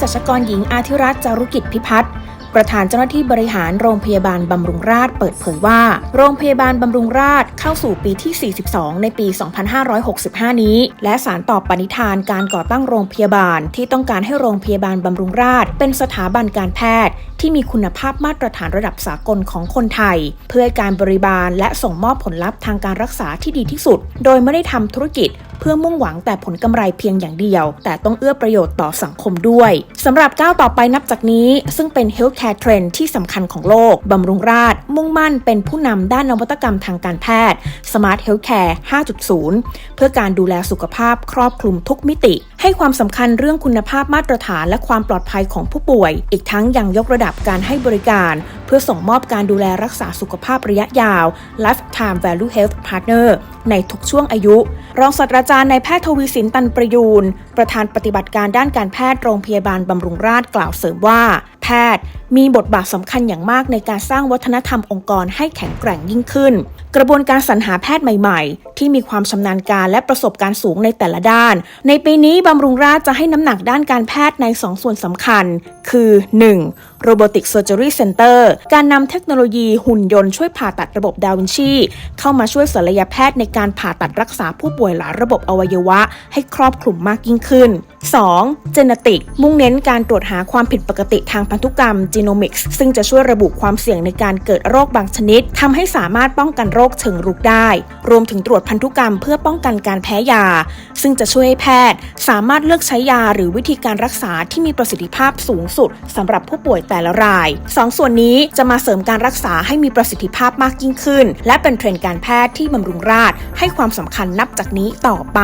สัชกรหญิงอาธิรัตน์จารุกิจพิพัฒน์ประธานเจ้าหน้าที่บริหารโรงพยาบาลบำรุงราษฎร์เปิดเผยว่า โรงพยาบาลบำรุงราษฎร์เข้าสู่ปีที่ 42 ในปี 2565 นี้ และสารต่อปณิธานการก่อตั้งโรงพยาบาลที่ต้องการให้โรงพยาบาลบำรุงราษฎร์เป็นสถาบันการแพทย์ที่มีคุณภาพมาตรฐานระดับสากลของคนไทย เพื่อการบริบาลและส่งมอบผลลัพธ์ทางการรักษาที่ดีที่สุด โดยไม่ได้ทำธุรกิจเพื่อมุ่งหวังแต่ผลกำไรเพียงอย่างเดียว แต่ต้องเอื้อประโยชน์ต่อสังคมด้วยสำหรับก้าวต่อไปนับจากนี้ ซึ่งเป็น healthcare trend ที่สำคัญของโลกบำรุงราษฎร์มุ่งมั่นเป็นผู้นำด้านนวัตกรรมทางการแพทย์ smart healthcare 5.0 เพื่อการดูแลสุขภาพครอบคลุมทุกมิติให้ความสำคัญเรื่องคุณภาพมาตรฐานและความปลอดภัยของผู้ป่วย อีกทั้งยังยกระดับการให้บริการ เพื่อส่งมอบการดูแลรักษาสุขภาพระยะยาว lifetime value health partner ในทุกช่วงอายุ รองศาสตราจารย์นายแพทย์ทวีสินตันประยูน ประธานปฏิบัติการด้านการแพทย์โรงพยาบาลบำรุงราษฎร์กล่าวเสริมว่า แพทย์มีบทบาทสำคัญอย่างมากในการสร้างวัฒนธรรมองค์กรให้แข็งแกร่งยิ่งขึ้น กระบวนการสรรหาแพทย์ใหม่ ๆ ที่มีความชำนาญการและประสบการณ์สูงในแต่ละด้าน ในปีนี้บำรุงราษฎร์จะให้น้ำหนักด้านการแพทย์ใน 2 ส่วนสำคัญ คือ 1. Robotic Surgery Center การนำเทคโนโลยีหุ่นยนต์ช่วยผ่าตัดระบบดาวินชี เข้ามาช่วยศัลยแพทย์ในการผ่าตัดรักษาผู้ป่วยหลายระบบอวัยวะ ให้ครอบคลุมมากยิ่งขึ้น 2. Genetic มุ่งเน้นการตรวจหาความผิดปกติทางพันธุกรรม Genomics ซึ่งจะช่วยระบุความเสี่ยงในการเกิดโรคบางชนิดทำให้สามารถป้องกันโรคเชิงรุกได้ รวมถึงตรวจพันธุกรรมเพื่อป้องกันการแพ้ยา ซึ่งจะช่วยให้แพทย์ สามารถเลือกใช้ยาหรือวิธีการรักษาที่มีประสิทธิภาพสูงสุดสำหรับผู้ป่วยแต่ละรายสองส่วนนี้จะมาเสริมการรักษาให้มีประสิทธิภาพมากยิ่งขึ้น และเป็นเทรนด์การแพทย์ที่บำรุงราษฎร์ให้ความสำคัญนับจากนี้ต่อไป